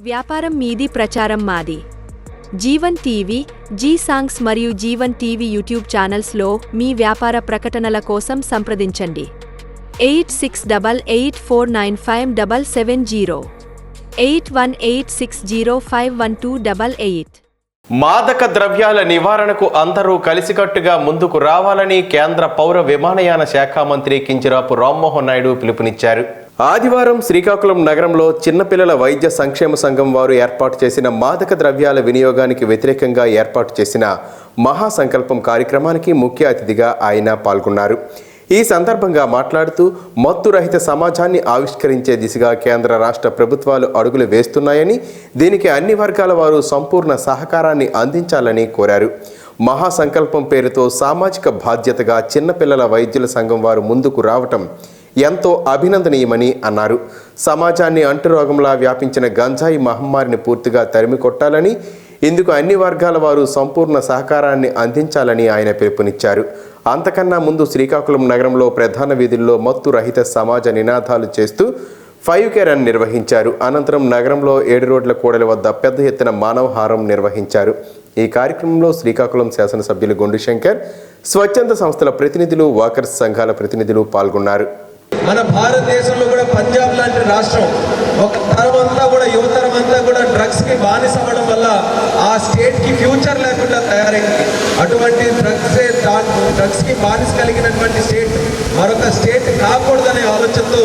వ్యాపారం మీది ప్రచారం మాది. జీవన్ టీవీ జీ సాంగ్స్ మరియు జీవన్ టీవీ యూట్యూబ్ ఛానల్స్లో మీ వ్యాపార ప్రకటనల కోసం సంప్రదించండి. Eight six double eight four nine five double seven zero. Eight one eight six zero five one two double eight. మాదక ద్రవ్యాల నివారణకు అందరూ కలిసికట్టుగా ముందుకు రావాలని కేంద్ర పౌర విమానయాన శాఖ మంత్రి కింజరాపు రామ్మోహన్ నాయుడు పిలుపునిచ్చారు. ఆదివారం శ్రీకాకుళం నగరంలో చిన్నపిల్లల వైద్య సంక్షేమ సంఘం వారు ఏర్పాటు చేసిన మాదక ద్రవ్యాల వినియోగానికి వ్యతిరేకంగా ఏర్పాటు చేసిన మహాసంకల్పం కార్యక్రమానికి ముఖ్య అతిథిగా ఆయన పాల్గొన్నారు. ఈ సందర్భంగా మాట్లాడుతూ మత్తు రహిత సమాజాన్ని ఆవిష్కరించే దిశగా కేంద్ర రాష్ట్ర ప్రభుత్వాలు అడుగులు వేస్తున్నాయని దీనికి అన్ని వర్గాల వారు సంపూర్ణ సహకారాన్ని అందించాలని కోరారు. మహాసంకల్పం పేరుతో సామాజిక బాధ్యతగా చిన్నపిల్లల వైద్యుల సంఘం వారు ముందుకు రావటం ఎంతో అభినందనీయమని అన్నారు. సమాజాన్ని అంటురోగంలా వ్యాపించిన గంజాయి మహమ్మారిని పూర్తిగా తరిమి కొట్టాలని ఇందుకు అన్ని వర్గాల వారు సంపూర్ణ సహకారాన్ని అందించాలని ఆయన పిలుపునిచ్చారు. అంతకన్నా ముందు శ్రీకాకుళం నగరంలో ప్రధాన వీధుల్లో మత్తు రహిత సమాజ నినాదాలు చేస్తూ ఫైవ్ కే రన్ నిర్వహించారు. అనంతరం నగరంలో ఏడు రోడ్ల కూడలి వద్ద పెద్ద ఎత్తున మానవహారం నిర్వహించారు. ఈ కార్యక్రమంలో శ్రీకాకుళం శాసనసభ్యులు గుండు శంకర్ స్వచ్ఛంద సంస్థల ప్రతినిధులు వాకర్స్ సంఘాల ప్రతినిధులు పాల్గొన్నారు. మన భారతదేశంలో కూడా పంజాబ్ లాంటి రాష్ట్రం ఒక తరం అంతా కూడా యువతరం అంతా కూడా డ్రగ్స్కి బానిస అవ్వడం వల్ల ఆ స్టేట్కి ఫ్యూచర్ లేకుండా తయారైంది. అటువంటి డ్రగ్స్ డ్రగ్స్కి బానిస కలిగినటువంటి స్టేట్ మరొక స్టేట్ కాకూడదనే ఆలోచనతో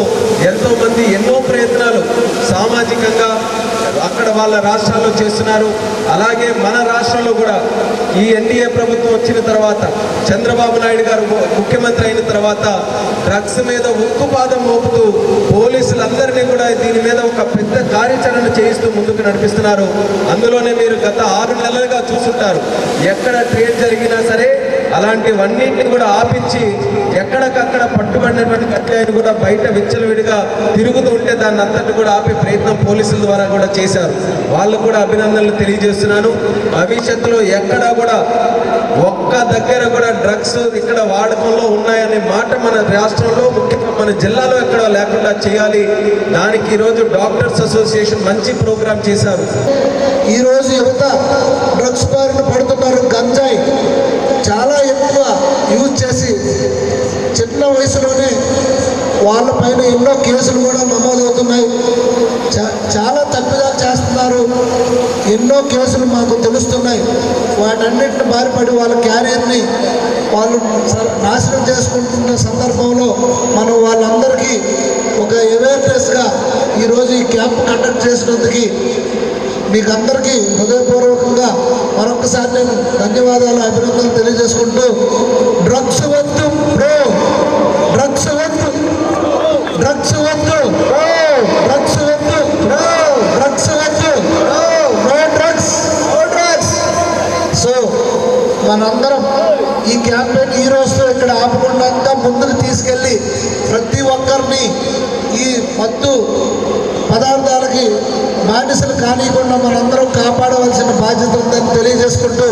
ఎంతో మంది ఎన్నో ప్రయత్నాలు సామాజికంగా వాళ్ళ రాష్ట్రాల్లో చేస్తున్నారు. అలాగే మన రాష్ట్రంలో కూడా ఈ ఎన్డీఏ ప్రభుత్వం వచ్చిన తర్వాత చంద్రబాబు నాయుడు గారు ముఖ్యమంత్రి అయిన తర్వాత డ్రగ్స్ మీద ఉక్కుపాదం మోపుతూ పోలీసులందరినీ కూడా దీని మీద ఒక పెద్ద కార్యాచరణ చేయిస్తూ ముందుకు నడిపిస్తున్నారు. అందులోనే మీరు గత ఆరు నెలలుగా చూస్తుంటారు ఎక్కడ ట్రేడ్ జరిగినా సరే అలాంటివన్నింటిని కూడా ఆపించి ఎక్కడికక్కడ పట్టుబడినటువంటి కట్టాయని కూడా బయట విచ్చలవిడిగా తిరుగుతూ ఉంటే దాన్ని అంతటి కూడా ఆపే ప్రయత్నం పోలీసుల ద్వారా కూడా చేశారు. వాళ్ళు కూడా అభినందనలు తెలియజేస్తున్నాను. భవిష్యత్తులో ఎక్కడా కూడా ఒక్క దగ్గర కూడా డ్రగ్స్ ఇక్కడ వాడకంలో ఉన్నాయనే మాట మన రాష్ట్రంలో ముఖ్యంగా మన జిల్లాలో ఎక్కడ లేకుండా చేయాలి. దానికి ఈరోజు డాక్టర్స్ అసోసియేషన్ మంచి ప్రోగ్రాం చేశారు. ఈరోజు యువత డ్రగ్స్ బారిన పడుతున్నారు వాళ్ళ పైన ఎన్నో కేసులు కూడా నమోదవుతున్నాయి. చాలా తప్పుగా చేస్తున్నారు. ఎన్నో కేసులు మాకు తెలుస్తున్నాయి. వాటన్నిటిని బారిపడి వాళ్ళ క్యారియర్ని వాళ్ళు నాశనం చేసుకుంటున్న సందర్భంలో మనం వాళ్ళందరికీ ఒక అవేర్నెస్గా ఈరోజు ఈ క్యాంప్ కండక్ట్ చేసినందుకు మీకు అందరికీ హృదయపూర్వకంగా మరొకసారి నేను ధన్యవాదాలు అభినందనలు తెలియజేసుకుంటూ డ్రగ్ వద్దు బ్రో డ్రగ్స్ వద్దు డ్రగ్స్ వద్దు బ్రో డ్రగ్స్ వద్దు బ్రో డ్రగ్స్ వద్దు bro no drugs no drugs so మనందరం ఈ క్యాంపెయిన్ ఈ రోజుతో ఇక్కడ ఆపకుండా ముందుకు తీసుకెళ్ళి ప్రతి ఒక్కరిని ఈ మత్తు పదార్థాలకి బానిసలు కానియకుండా మనందరం కాపాడవలసిన బాధ్యత ఉందని తెలియజేసుకుంటూ